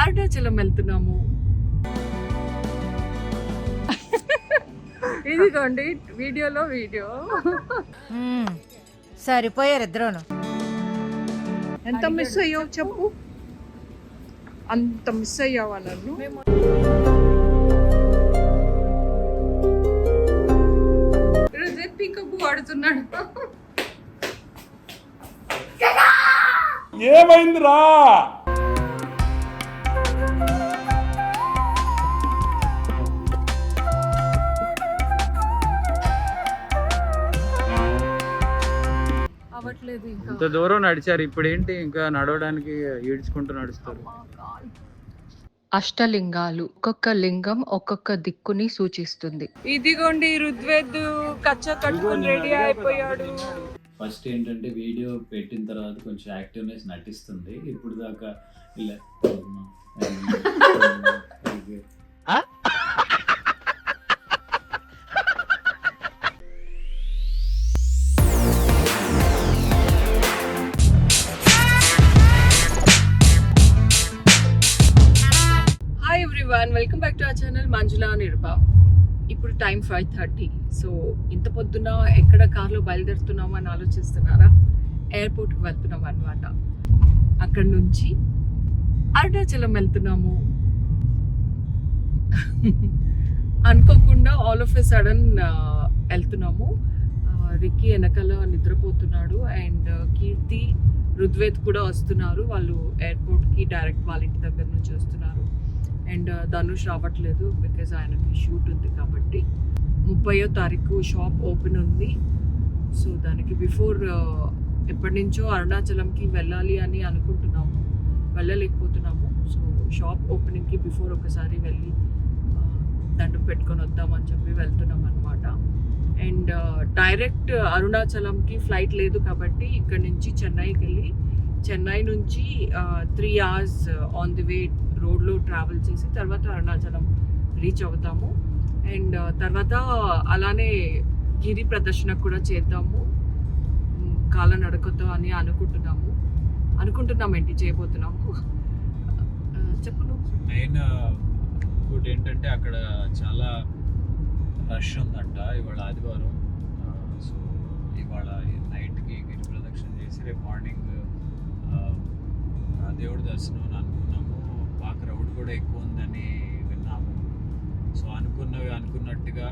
అరుణాచలం వెళ్తున్నాము. ఇదిగోండి వీడియోలో వీడియో. సరిపోయారు ఇద్దరును. ఎంత మిస్ అయ్యావు చెప్పు? అంత మిస్ అయ్యావా నన్ను? ఈరోజు పీకపు వాడుతున్నాడు ఏమైందిరా? ఇంత దూరం నడిచారు ఇప్పుడు ఏంటి ఇంకా నడవడానికి ఈడ్చుకుంటూ నడుస్తారు? అష్టలింగాలు ఒక్కొక్క లింగం ఒక్కొక్క దిక్కుని సూచిస్తుంది. ఇదిగోండి రుద్వేద్ కచ్చ కట్టుకొని రెడీ అయిపోయాడు. ఫస్ట్ ఏంటంటే వీడియో పెట్టిన తర్వాత కొంచెం యాక్టివ్నెస్ నటిస్తుంది. ఇప్పుడు దాకా ఇలా మంజుల నిర్భా ఇప్పుడు టైం ఫైవ్ థర్టీ. సో ఇంత పొద్దున ఎక్కడ కార్లో బయలుదేరుతున్నామో అని ఆలోచిస్తున్నారా? ఎయిర్పోర్ట్కి వెళ్తున్నాం అనమాట అక్కడ నుంచి అరుణాచలం వెళ్తున్నాము. అనుకోకుండా ఆల్ ఆఫ్ ఎ సడన్ వెళ్తున్నాము. రిక్కి వెనకాల నిద్రపోతున్నాడు అండ్ కీర్తి రుద్వేద్ కూడా వస్తున్నారు. వాళ్ళు ఎయిర్పోర్ట్కి డైరెక్ట్ వాళ్ళ ఇంటి దగ్గర నుంచి వస్తున్నారు. అండ్ ధనుష్ రావట్లేదు బికాజ్ ఆయనకి షూట్ ఉంది కాబట్టి. ముప్పయో తారీఖు షాప్ ఓపెన్ ఉంది. సో దానికి బిఫోర్ ఎప్పటి నుంచో అరుణాచలంకి వెళ్ళాలి అని అనుకుంటున్నాము. వెళ్ళలేకపోతున్నాము. సో షాప్ ఓపెనింగ్కి బిఫోర్ ఒకసారి వెళ్ళి ఆ, దండం పెట్టుకొని వద్దామని చెప్పి వెళ్తున్నాం అనమాట అండ్ డైరెక్ట్ అరుణాచలంకి ఫ్లైట్ లేదు కాబట్టి ఇక్కడ నుంచి చెన్నైకి వెళ్ళి చెన్నై నుంచి three hours on the way రోడ్లో ట్రావెల్ చేసి తర్వాత అరుణాచలం రీచ్ అవుతాము. అండ్ uh, తర్వాత అలానే గిరి ప్రదర్శన కూడా చేద్దాము. కాలనడకతో అని అనుకుంటున్నాము. అనుకుంటున్నాం ఏంటి? చేయబోతున్నాము. చెప్పను uh, చెప్పు మెయిన్ ఇంకోటి uh, ఏంటంటే అక్కడ చాలా రష్ ఉందంట ఇవాళ ఆదివారం. సో ఇవాళ నైట్కి గిరి ప్రదక్షిణ చేసి రేపు మార్నింగ్ దేవుడి దర్శనం అని అనుకున్నాము బాగా క్రౌడ్ కూడా ఎక్కువ ఉందని విన్నాము. సో అనుకున్నవి అనుకున్నట్టుగా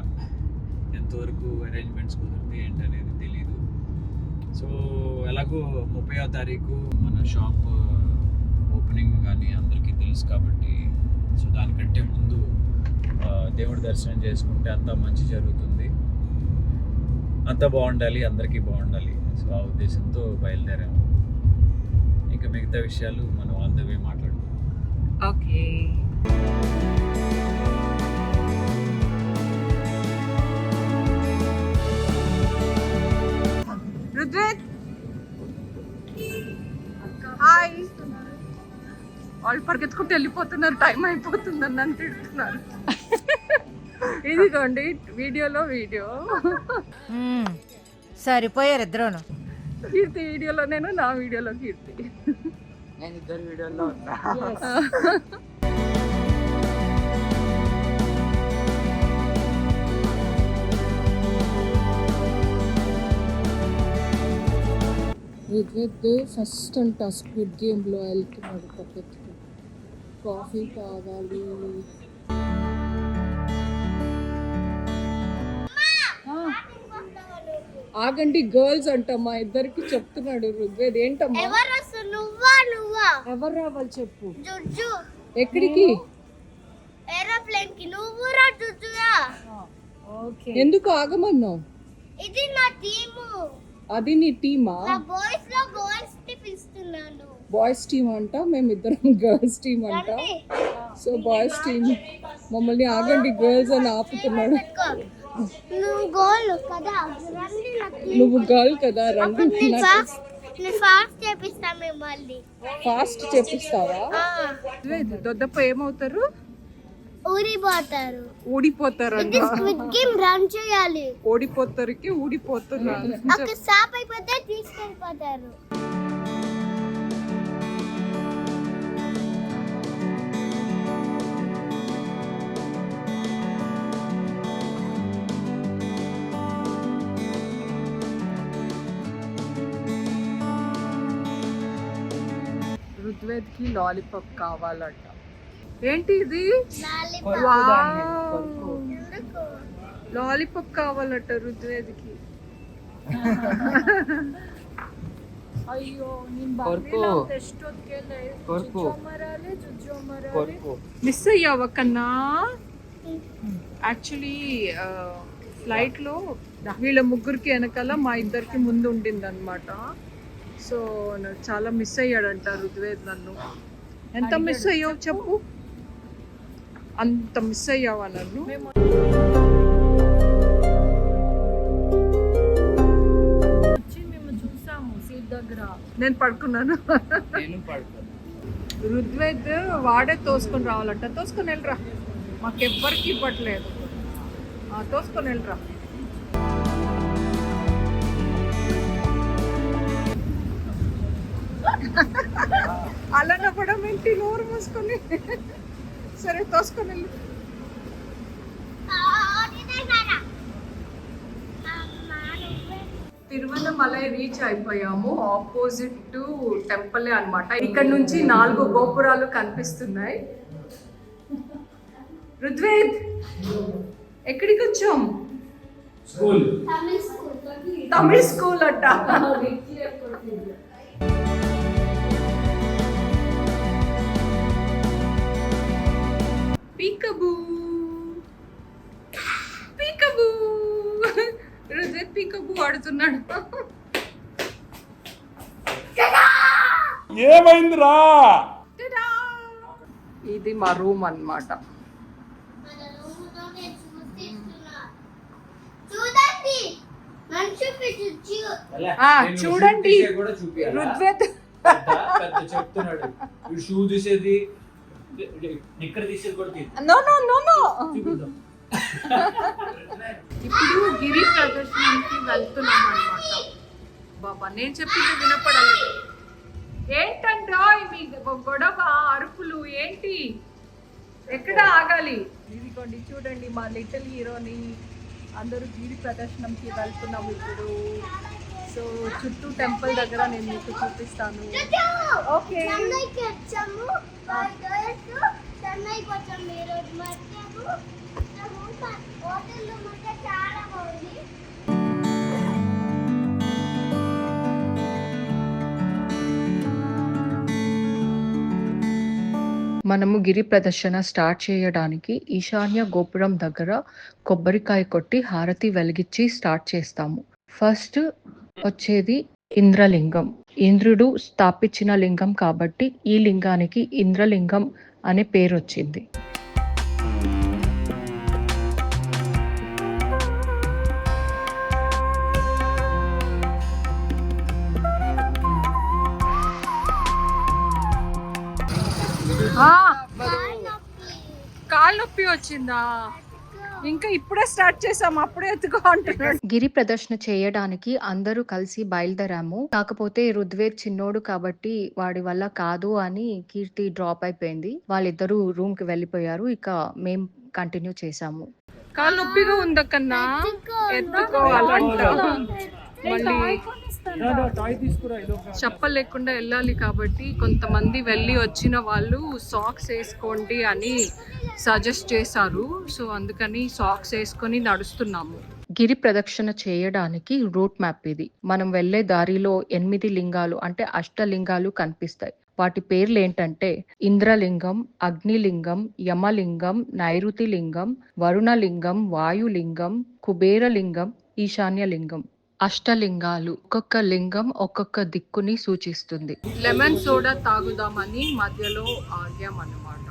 ఎంతవరకు అరేంజ్మెంట్స్ కుదిరితే ఏంటనేది తెలియదు సో ఎలాగో ముప్పయో తారీఖు మన షాప్ ఓపెనింగ్ కానీ అందరికీ తెలుసు కాబట్టి సో దానికంటే ముందు దేవుడి దర్శనం చేసుకుంటే అంతా మంచి జరుగుతుంది. అంతా బాగుండాలి అందరికీ బాగుండాలి. సో ఆ ఉద్దేశంతో బయలుదేరాము. ఇంకా మిగతా విషయాలు మనం on the way okay. Rudved hi. వాళ్ళు పరిగెత్తుకుంటూ వెళ్ళిపోతున్నారు టైం అయిపోతుందని నన్ను తిడుతున్నారు. ఇదిగోండి వీడియోలో వీడియో. సరిపోయారు ఇద్దరును. కీర్తి వీడియోలో నేను నా వీడియోలో కీర్తి. నేను ఇద్దరు వీడియోలో ఉన్నా రుగ్వేద్ ఫస్ట్ అంట స్క్విడ్ గేమ్లో వెళ్తున్నాడు పక్కకి కాఫీ కావాలి ఆగండి గర్ల్స్ అంట మా ఇద్దరికి చెప్తున్నాడు రుగ్వేద్ ఏంటమ్మా? ఎవరు వస్తారు నువ్వా నువ్వా? ఎవరు రావాలి చెప్పు. జుజ్జు. ఎక్కడికి? ఏరోప్లేన్కి నువ్వు రా జుజ్జురా. ఎందుకు ఆగమన్నావు? ఇది నా టీము. అది నీ టీమా? నా బాయ్స్లో బాయ్స్ని పిలుస్తున్నాను బాయ్స్ టీమ్ అంట మేమిద్దరం గర్ల్స్ టీమ్ అంట. సో బాయ్స్ టీమ్ మమ్మల్ని ఆగండి గర్ల్స్ అని ఆపుతున్నాడు. నువ్వు గోల్ కదా. నువ్వు గర్ల్ కదా నేను ఫాస్ట్ చేపిస్తా మిమ్మల్ని. ఫాస్ట్ చెప్పిస్తావా ఆ, దొద్దప్ప ఏమవుతారు? ఊరిపోతారు. ఊడిపోతారంట. ఇది స్క్విడ్ గేమ్ రన్ చేయాలి. ఓడిపోతారికి ఊడిపోతున్నారు. ఒక స్టాప్ అయిపోతే తీసుకెళ్ళిపోతారు. రుద్వేద్కి లాలీపాప్ కావాలంట. ఏంటి ఇది? లాలీపాప్. కావాలట రుద్వేద్కి అయ్యో నేను కొరుకు. కొరుకు. కొరుకు. మిస్ అయ్యావా కన్నా యాక్చువల్లీ ఫ్లైట్లో వీళ్ళ ముగ్గురికి వెనకాల మా ఇద్దరికి ముందు ఉండింది అనమాట సో చాలా మిస్ అయ్యాడంట రుద్వేద్ నన్ను. ఎంత మిస్ అయ్యావు చెప్పు? అంత మిస్ అయ్యావా నన్ను? వచ్చి మేము చూసాము సీట్ దగ్గర. నేను పడుకున్నాను. రుద్వేద్ వాడే తోసుకొని రావాలంట. తోసుకొని వెళ్ళరా? మాకెవ్వరికి ఇవ్వట్లేదు. ఆ, తోసుకొని వెళ్ళరా? అలా నవ్వడం ఏంటి నోరు మూసుకొని. సరే తోసుకొని వెళ్ళు. తిరువన్నమలై రీచ్ అయిపోయాము. ఆపోజిట్ టు టెంపుల్ అన్నమాట. ఇక్కడ నుంచి నాలుగు గోపురాలు కనిపిస్తున్నాయి. రుద్వేద్ ఎక్కడికి వచ్చాం? తమిళ స్కూల్ తమిళ్ స్కూల్ అట్ట పీకబూ పీకబూ రుద్వేద్ పీకబూ ఆడుతున్నాడు. ఏమైందిరా! ఇది మా రూమ్ అన్నమాట. చూడండి. పెద్ద చెప్తున్నాడు. షూ తీసేది నో నో నో నో ఇప్పుడు గిరి ప్రదర్శనానికి వెళ్తున్నాం అనమాట బాబా నేను చెప్పింది వినపడలేదు. ఏంటంటో మీ గొడవ? అరుపులు ఏంటి? ఎక్కడ ఆగాలి? ఇదిగోండి చూడండి మా లిటిల్ హీరోని అందరూ గిరి ప్రదర్శనంకి వెళ్తున్నాము ఇప్పుడు. సో చుట్టూ టెంపుల్ దగ్గర నేను మీకు చూపిస్తాను. ఓకే. చెన్నైకి వచ్చాము. చెన్నైకి వచ్చాము ఈ రోజు. హోటల్లో చాలా బాగుంది. మనము గిరి ప్రదర్శన స్టార్ట్ చేయడానికి ఈశాన్య గోపురం దగ్గర కొబ్బరికాయ కొట్టి హారతి వెలిగించి స్టార్ట్ చేస్తాము. ఫస్ట్ వచ్చేది ఇంద్రలింగం. ఇంద్రుడు స్థాపించిన లింగం కాబట్టి ఈ లింగానికి ఇంద్రలింగం అనే పేరు వచ్చింది కాలు నొప్పి వచ్చిందా? ఇంకా ఇప్పుడే స్టార్ట్ చేసాం అప్పుడే ఎత్తుకో అంటున్నాడు గిరి ప్రదర్శన చేయడానికి అందరూ కలిసి బయలుదేరాము. కాకపోతే రుద్వేద్ చిన్నోడు కాబట్టి వాడి వల్ల కాదు అని కీర్తి డ్రాప్ అయిపోయింది. వాళ్ళిద్దరూ రూమ్కి వెళ్ళిపోయారు. ఇక మేం కంటిన్యూ చేసాము కాలు నొప్పిగా ఉందా కన్నా ఎత్తుకోవాలంట. చెప్పలు లేకుండా వెళ్ళాలి కాబట్టి కొంతమంది వెళ్ళి వచ్చిన వాళ్ళు సాక్స్ వేసుకోండి అని సజెస్ట్ చేశారు. సో అందుకని సాక్స్ వేసుకొని నడుస్తున్నాము. గిరి ప్రదక్షిణ చేయడానికి రూట్ మ్యాప్ ఇది. మనం వెళ్ళే దారిలో ఎనిమిది లింగాలు అంటే అష్టలింగాలు కనిపిస్తాయి. వాటి పేర్లు ఏంటంటే ఇంద్రలింగం అగ్నిలింగం యమలింగం నైరుతి లింగం వరుణలింగం వాయులింగం కుబేరలింగం ఈశాన్యలింగం. అష్టలింగాలు. ఒక్కొక్క లింగం ఒక్కొక్క దిక్కుని సూచిస్తుంది. లెమన్ సోడా తాగుదామని మధ్యలో ఆగామన్నమాట.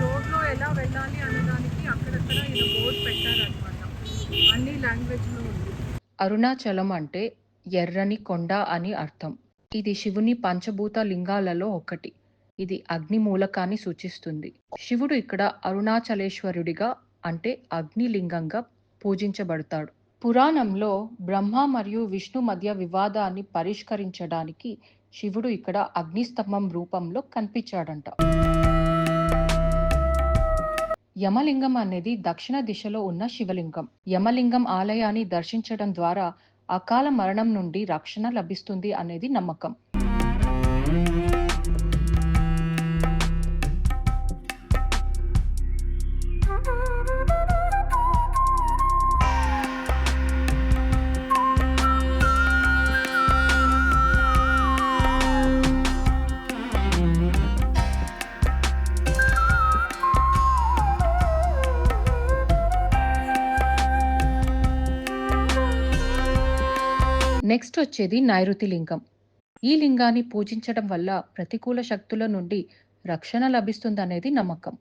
రోడ్లో ఎలా వెళ్ళాలి అనడానికి అక్కడక్కడ ఇలా బోర్డు పెట్టారనమాట అన్ని లాంగ్వేజ్లో ఉంది. అరుణాచలం అంటే ఎర్రని కొండ అని అర్థం. ఇది శివుని పంచభూత లింగాలలో ఒకటి. ఇది అగ్ని మూలకాన్ని సూచిస్తుంది. శివుడు ఇక్కడ అరుణాచలేశ్వరుడిగా అంటే అగ్ని లింగంగా పూజించబడతాడు. పురాణంలో బ్రహ్మ మరియు విష్ణు మధ్య వివాదాన్ని పరిష్కరించడానికి శివుడు ఇక్కడ అగ్నిస్తంభం రూపంలో కనిపించాడంట. యమలింగం అనేది దక్షిణ దిశలో ఉన్న శివలింగం. యమలింగం ఆలయాన్ని దర్శించడం ద్వారా అకాల మరణం నుండి రక్షణ లభిస్తుంది అనేది నమ్మకం. నెక్స్ట్ వచ్చేది నైరుతి లింగం. ఈ లింగాన్ని పూజించడం వల్ల ప్రతికూల శక్తుల నుండి రక్షణ లభిస్తుందనేది నమ్మకం.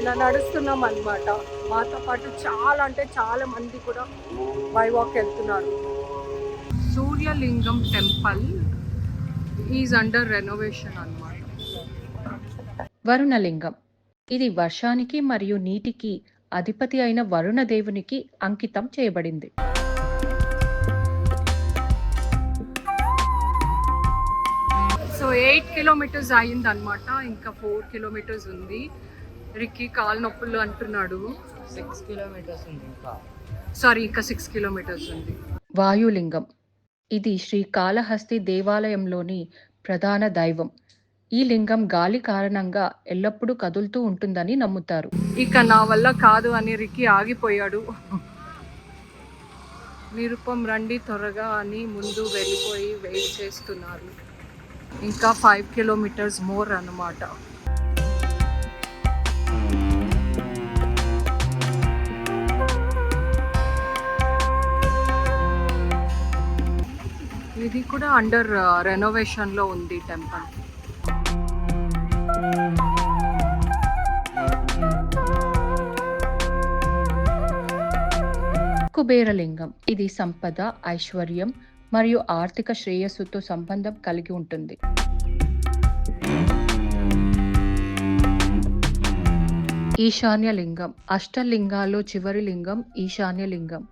ఇలా నడుస్తున్నాం అన్నమాట మాతో పాటు చాలా అంటే చాలా మంది కూడా బై వాక్ వెళ్తున్నారు. Suryalingam temple is under renovation అన్నమాట. వరుణలింగం. ఇది వర్షానికి మరియు నీటికి అధిపతి అయిన వరుణ దేవునికి అంకితం చేయబడింది. సో ఎయిట్ కిలోమీటర్స్ అయింది అనమాట ఇంకా ఫోర్ కిలోమీటర్స్ ఉంది. రిక్కి కాలు నొప్పులు అంటున్నాడు. సిక్స్ కిలోమీటర్స్ ఉంది ఇంకా. సారీ ఇంకా సిక్స్ కిలోమీటర్స్ ఉంది. వాయులింగం. ఇది శ్రీ కాళహస్తి దేవాలయంలోని ప్రధాన దైవం. ఈ లింగం గాలి కారణంగా ఎల్లప్పుడూ కదులుతూ ఉంటుందని నమ్ముతారు. ఇక నా వల్ల కాదు అని రికి ఆగిపోయాడు. విరూపం రండి త్వరగా అని ముందు వెళ్ళిపోయి వెయిట్ చేస్తున్నారు. ఇంకా ఫైవ్ కిలోమీటర్స్ మోర్ అన్నమాట. ఇది కూడా అండర్ రెనోవేషన్లో ఉంది టెంపుల్ కుబేరలింగం. ఇది సంపద ఐశ్వర్యం మరియు ఆర్థిక శ్రేయస్సుతో సంబంధం కలిగి ఉంటుంది. ఈశాన్య లింగం అష్టలింగాల్లో చివరి లింగం ఈశాన్య లింగం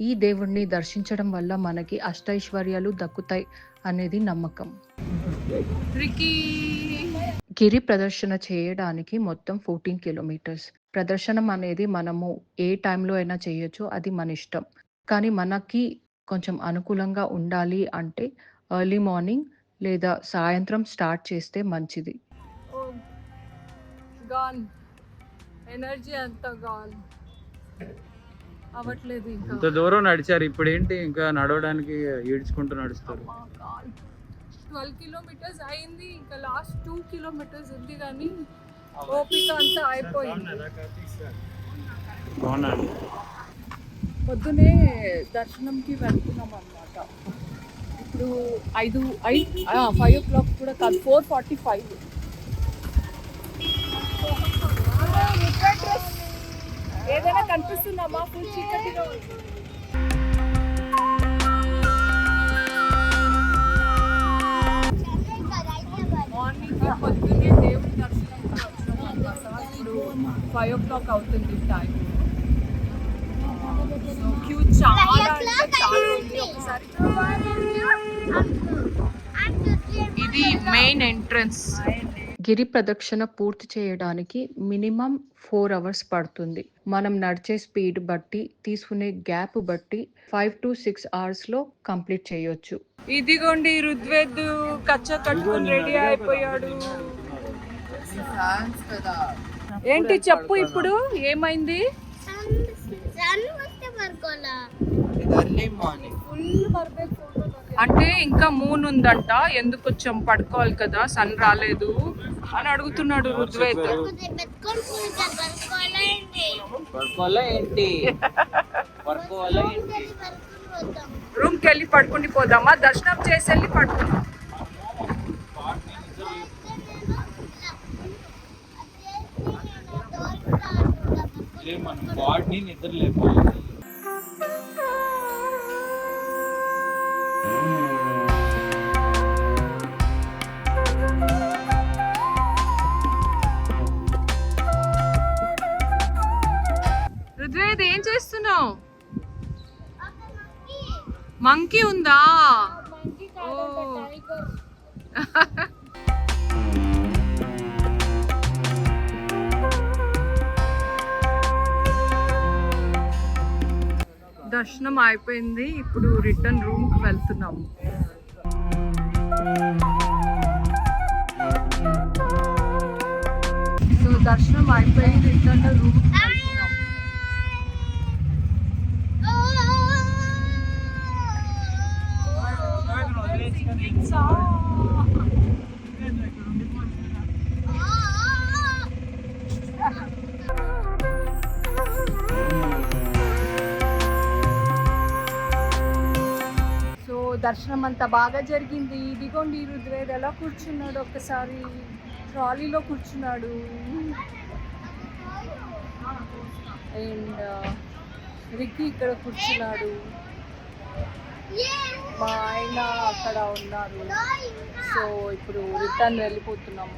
ఈ దేవుణ్ణి దర్శించడం వల్ల మనకి అష్టైశ్వర్యాలు దక్కుతాయి అనేది నమ్మకం. గిరి ప్రదర్శన చేయడానికి మొత్తం ఫోర్టీన్ కిలోమీటర్స్. ప్రదర్శనం అనేది మనము ఏ టైంలో అయినా చేయొచ్చు అది మన ఇష్టం. కానీ మనకి కొంచెం అనుకూలంగా ఉండాలి అంటే ఎర్లీ మార్నింగ్ లేదా సాయంత్రం స్టార్ట్ చేస్తే మంచిది. గాన్. ఎనర్జీ అంతా గాన్. అవ్వట్లేదు ఇంకా. ఇంత దూరం నడిచారు ఇప్పుడు ఏంటి ఇంకా నడవడానికి ఈడ్చుకుంటూ నడుస్తారు? ట్వెల్వ్ కిలోమీటర్స్ అయింది. ఇంకా లాస్ట్ టూ కిలోమీటర్స్ ఉంది కానీ ఓపిక అంతా అయిపోయింది. పొద్దునే దర్శనంకి వెళ్తున్నాం అన్నమాట. ఇప్పుడు ఐదు ఐదు ఫైవ్ ఓ క్లాక్ కూడా కాదు ఫోర్ ఫార్టీ ఫైవ్ ఏదైనా కనిపిస్తున్నామా ఫుల్ చీకటిగా ఉంది. మార్నింగ్ పొద్దున్నే దేవుడి దర్శనం. ఇప్పుడు ఫైవ్ ఓ క్లాక్ అవుతుంది టైం క్యూ చాలా అంటే చాలా ఉంది. ఒకసారి ఇది మెయిన్ ఎంట్రన్స్ గిరి ప్రదక్షిణ పూర్తి చేయడానికి మినిమం ఫోర్ అవర్స్ పడుతుంది. మనం నడిచే స్పీడ్ బట్టి తీసుకునే గ్యాప్ బట్టి ఫైవ్ టు సిక్స్ అవర్స్లో కంప్లీట్ చేయొచ్చు. ఇదిగోండి రుద్వేద్ కచ్చ కట్టుకుని రెడీ అయిపోయాడు. ఏంటి చెప్పు ఇప్పుడు? ఏమైంది? మార్నింగ్ అంటే ఇంకా మూన్ ఉందంట. ఎందుకు వచ్చాం పడుకోవాలి కదా? సన్ రాలేదు అని అడుగుతున్నాడు పడుకొని పోతాం రూమ్కి వెళ్ళి పడుకుని పోదామా? దర్శనం చేసి వెళ్ళి పడుకుందాం మనం బాడీని నిద్ర లేపాలి రుద్వేద్ ఏం చేస్తున్నావు మంకీ ఉందా ఓ దర్శనం అయిపోయింది. ఇప్పుడు రిటర్న్ రూమ్కి వెళ్తున్నాము సో దర్శనం అయిపోయింది. రిటర్న్ రూమ్కి దర్శనం అంతా బాగా జరిగింది. ఇదిగోండి రుద్రేడ్ ఎలా కూర్చున్నాడు? ఒక్కసారి ట్రాలీలో కూర్చున్నాడు. అండ్ రిక్కి ఇక్కడ కూర్చున్నాడు. మా ఆయన అక్కడ ఉన్నారు. సో ఇప్పుడు రిటర్న్ వెళ్ళిపోతున్నాము.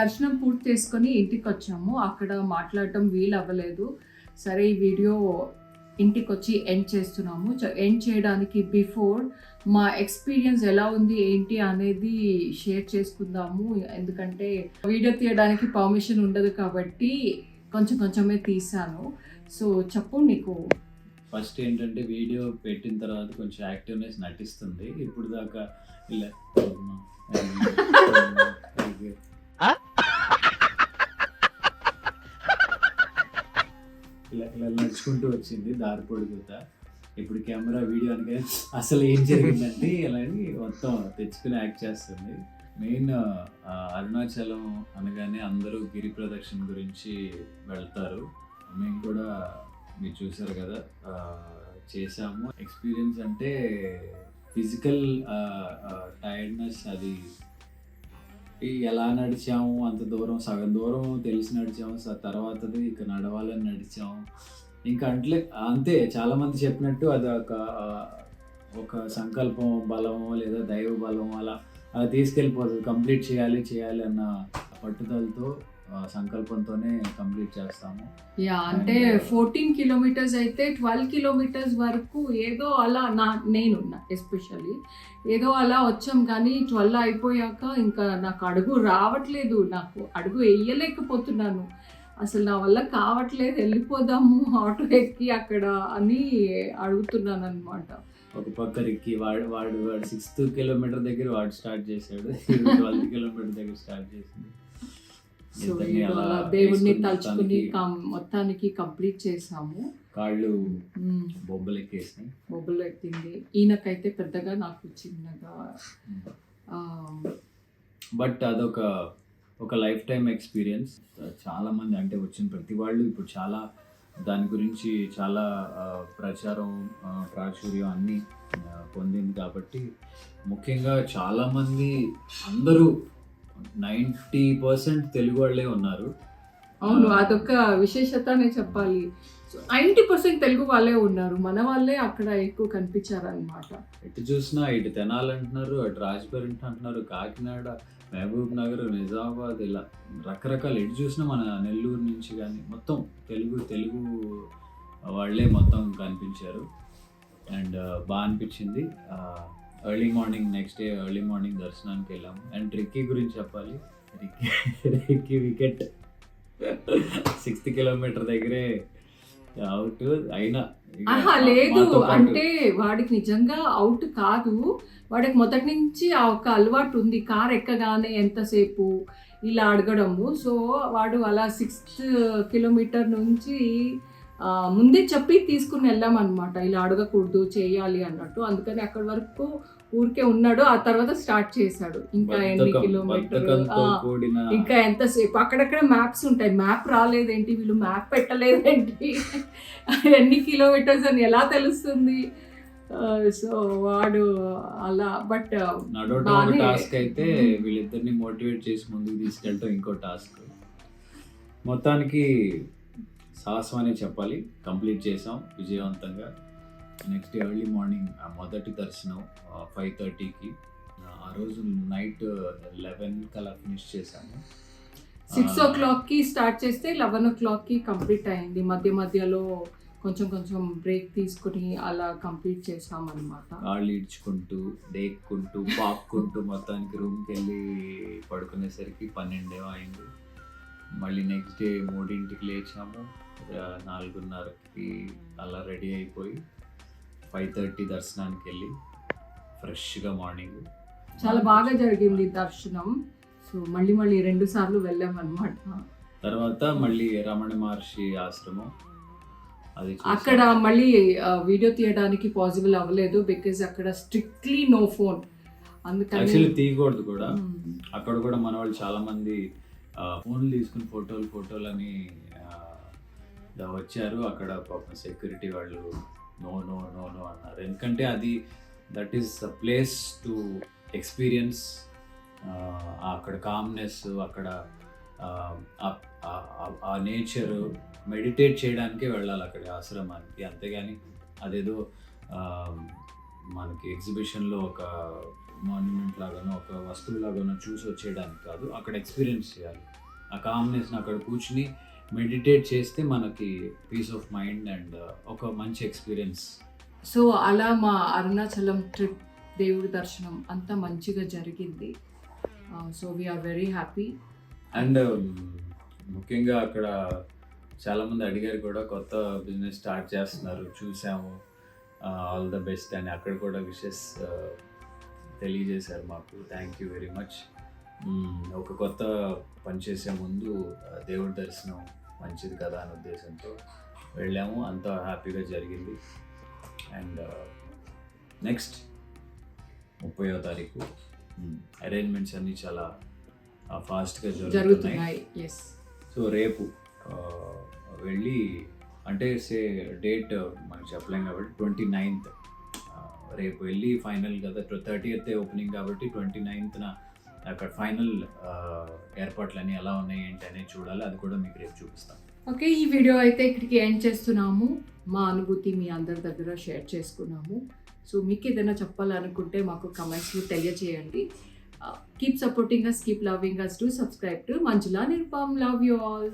దర్శనం పూర్తి చేసుకొని ఇంటికి వచ్చాము అక్కడ మాట్లాడటం వీలు అవ్వలేదు సరే ఈ వీడియో ఇంటికి వచ్చి ఎండ్ చేస్తున్నాము ఎండ్ చేయడానికి బిఫోర్ మా ఎక్స్పీరియన్స్ ఎలా ఉంది ఏంటి అనేది షేర్ చేసుకుందాము ఎందుకంటే వీడియో తీయడానికి పర్మిషన్ ఉండదు కాబట్టి కొంచెం కొంచెమే తీసాను సో చెప్పు నీకు ఫస్ట్ ఏంటంటే వీడియో పెట్టిన తర్వాత కొంచెం యాక్టివ్నెస్ నటిస్తుంది ఇప్పుడు దాకా ఇలా ఇలా ఇలా నడుచుకుంటూ వచ్చింది దారి పొడిగుత. ఇప్పుడు కెమెరా వీడియో అనగా అసలు ఏం జరిగిందండి ఇలా అని మొత్తం తెచ్చుకుని యాక్ట్ చేస్తుంది. మెయిన్ అరుణాచలం అనగానే అందరూ గిరి ప్రదక్షిణ గురించి వెళ్తారు. మేము కూడా మీరు చూసారు కదా చేసాము ఎక్స్పీరియన్స్ అంటే ఫిజికల్ టైర్డ్నెస్ అది ఎలా నడిచాము అంత దూరం సగం దూరం తెలిసి నడిచాము తర్వాతది ఇక నడవాలని నడిచాము. ఇంకా అంట్లే అంతే చాలామంది చెప్పినట్టు అది ఒక ఒక సంకల్పం బలమో లేదా దైవ బలమో అలా అలా తీసుకెళ్ళిపోతుంది. కంప్లీట్ చేయాలి చేయాలి అన్న పట్టుదలతో సంకల్పంతోనే కంప్లీట్ చేస్తాము. యా అంటే ఫోర్టీన్ కిలోమీటర్స్ అయితే ట్వెల్వ్ కిలోమీటర్స్ వరకు ఏదో అలా నా నేనున్నా ఎస్పెషల్లీ ఏదో అలా వచ్చాం కానీ ట్వెల్వ్ అయిపోయాక ఇంకా నాకు అడుగు రావట్లేదు. నాకు అడుగు వేయలేకపోతున్నాను. అసలు నా వల్ల కావట్లేదు వెళ్ళిపోదాము ఆటో ఎక్కి అక్కడ అని అడుగుతున్నాను అనమాట ఒక పక్క రిక్కి వాడు వాడు వాడు సిక్స్త్ కిలోమీటర్ దగ్గర వాడు స్టార్ట్ చేశాడు. ట్వెల్త్ కిలోమీటర్ దగ్గర స్టార్ట్ చేసింది. సో దేవుడిని వేసుకొని తలుచుకుని మొత్తానికి కంప్లీట్ చేసాము కాళ్ళు. బొబ్బలు ఎక్కేసినాయి మొబైల్ ఎక్కింది ఈయనకైతే పెద్దగా నాకు చిన్నగా బట్ అదొక ఒక లైఫ్ టైం ఎక్స్పీరియన్స్. చాలా మంది అంటే వచ్చిన ప్రతి వాళ్ళు ఇప్పుడు చాలా దాని గురించి చాలా ప్రచారం ప్రాచుర్యం అన్నీ పొందింది కాబట్టి ముఖ్యంగా చాలామంది అందరూ నైంటీ పర్సెంంట్ తెలుగు వాళ్ళే ఉన్నారు. అవును అదొక విశేషతనే చెప్పాలి. నైంటీ పర్సెంట్ తెలుగు వాళ్ళే ఉన్నారు. మన వాళ్ళే అక్కడ ఎక్కువ కనిపించారనమాట ఎటు చూసినా ఇటు తెనాలి అంటున్నారు అటు రాజపేట అంటున్నారు కాకినాడ మహబూబ్ నగర్ నిజామాబాద్ ఇలా రకరకాల ఎటు చూసినా మన నెల్లూరు నుంచి కానీ మొత్తం తెలుగు తెలుగు వాళ్ళే మొత్తం కనిపించారు. అండ్ బాగా అనిపించింది. Early morning next day early morning దర్శనానికి వెళ్ళాము అండ్ రిక్కీ గురించి చెప్పాలి. Ricky Ricky wicket sixth kilometre దగ్గరే అవుట్ అయినా లేదు. అంటే వాడికి నిజంగా అవుట్ కాదు. వాడికి మొదటి నుంచి ఆ ఒక అలవాటు ఉంది. కార్ ఎక్కగానే ఎంతసేపు ఇలా అడగడము. సో వాడు అలా సిక్స్త్ కిలోమీటర్ నుంచి ముందే చెప్పి తీసుకుని వెళ్ళామన్నమాట ఇలా అడగకూడదు చేయాలి అన్నట్టు. అందుకని అక్కడి వరకు ఊరికే ఉన్నాడు. ఆ తర్వాత స్టార్ట్ చేశాడు. ఇంకా ఎన్ని బద్ధకం- కిలోమీటర్? బద్ధకంతో కూడిన ఇంకా ఎంతసేపు అక్కడక్కడ మ్యాప్స్ ఉంటాయి. మ్యాప్ రాలేదేంటి? వీళ్ళు మ్యాప్ పెట్టలేదేంటి? ఎన్ని కిలోమీటర్స్ అని ఎలా తెలుస్తుంది? సో వాడు అలా బట్ టాస్క్ అయితే వీళ్ళిద్దరిని మోటివేట్ చేసి ముందుకు తీసుకెళ్ళటం ఇంకో టాస్క్. మొత్తానికి సాహసం అనే చెప్పాలి. కంప్లీట్ చేసాం విజయవంతంగా. నెక్స్ట్ ఎర్లీ మార్నింగ్ ఆ మొదటి దర్శనం ఫైవ్ థర్టీకి. ఆ రోజు నైట్ లెవెన్ కల్లా ఫినిష్ చేశాము. సిక్స్ ఓ క్లాక్కి స్టార్ట్ చేస్తే లెవెన్ ఓ క్లాక్కి కంప్లీట్ అయింది. మధ్య మధ్యలో కొంచెం కొంచెం బ్రేక్ తీసుకుని అలా కంప్లీట్ చేసాం అనమాట కాళ్ళు ఈడ్చుకుంటూ దేక్కుంటూ పాక్కుంటూ మొత్తానికి రూమ్కి వెళ్ళి పడుకునేసరికి పన్నెండే అయింది. మళ్ళీ నెక్స్ట్ డే మూడింటికి లేచాము. నాలుగున్నరకి అలా రెడీ అయిపోయి ఫైవ్ థర్టీ దర్శనానికి వెళ్ళి ఫ్రెష్గా మార్నింగ్. చాలా బాగా జరిగింది దర్శనం. సో మళ్ళీ మళ్ళీ రెండు సార్లు వెళ్ళాం అనమాట తర్వాత మళ్ళీ రమణ మహర్షి ఆశ్రమం. అది. అక్కడ మళ్ళీ వీడియో తీయడానికి పాసిబుల్ అవ్వలేదు బికాజ్ అక్కడ స్ట్రిక్ట్లీ నో ఫోన్. అందుకని యాక్చువల్లీ తీయకూడదు కూడా. మ్మ్. అక్కడ కూడా మన వాళ్ళు చాలా మంది ఫోన్లు తీసుకుని ఫోటోలు ఫోటోలు అని వచ్చారు. అక్కడ పాపం సెక్యూరిటీ వాళ్ళు నో నో నో నో అన్నారు. ఎందుకంటే అది that is the place to experience అక్కడ కామ్నెస్ అక్కడ ఆ, నేచర్ మెడిటేట్ చేయడానికే వెళ్ళాలి అక్కడ ఆశ్రమానికి. అంతేగాని అదేదో మనకి ఎగ్జిబిషన్లో ఒక మాన్యుమెంట్ లాగానో ఒక వస్తువు లాగానో చూసి వచ్చేయడానికి కాదు. అక్కడ ఎక్స్పీరియన్స్ చేయాలి. ఆ కామ్నెస్ని అక్కడ కూర్చుని మెడిటేట్ చేస్తే మనకి పీస్ ఆఫ్ మైండ్ అండ్ ఒక మంచి ఎక్స్పీరియన్స్. సో అలా మా అరుణాచలం ట్రిప్ దేవుడి దర్శనం అంతా మంచిగా జరిగింది. So we are very happy and ముఖ్యంగా అక్కడ చాలామంది అడిగారు కూడా కొత్త బిజినెస్ స్టార్ట్ చేస్తున్నారు చూసాము. ఆల్ ద బెస్ట్ అని అక్కడ కూడా విషెస్ తెలియజేశారు మాకు. థ్యాంక్ యూ వెరీ మచ్ ఒక కొత్త పని చేసే ముందు దేవుడి దర్శనం మంచిది కదా అనే ఉద్దేశంతో వెళ్ళాము. అంతా హ్యాపీగా జరిగింది. అండ్ నెక్స్ట్ ముప్పయో తారీఖు అరేంజ్మెంట్స్ అన్నీ చాలా ఫాస్ట్గా జరుగుతున్నాయి. సో రేపు వెళ్ళి అంటే సే డేట్ మనకి చెప్పలేం కాబట్టి ట్వంటీ నైన్త్ రేపు వెళ్ళి ఫైనల్ కదా థర్టీ ఎయిత్ ఓపెనింగ్ కాబట్టి ట్వంటీ నైన్త్న అక్కడ ఫైనల్ ఏర్పాట్లన్నీ ఎలా ఉన్నాయి ఏంటి అనేది చూడాలి. అది కూడా మీకు రేపు చూపిస్తాం. ఓకే ఈ వీడియో అయితే ఇక్కడికి ఎండ్ చేస్తున్నాము. మా అనుభూతి మీ అందరి దగ్గర షేర్ చేసుకున్నాము. సో మీకు ఏదైనా చెప్పాలనుకుంటే మాకు కమెంట్స్లో తెలియజేయండి keep supporting us keep loving us to subscribe to Manjula Nirpam love you all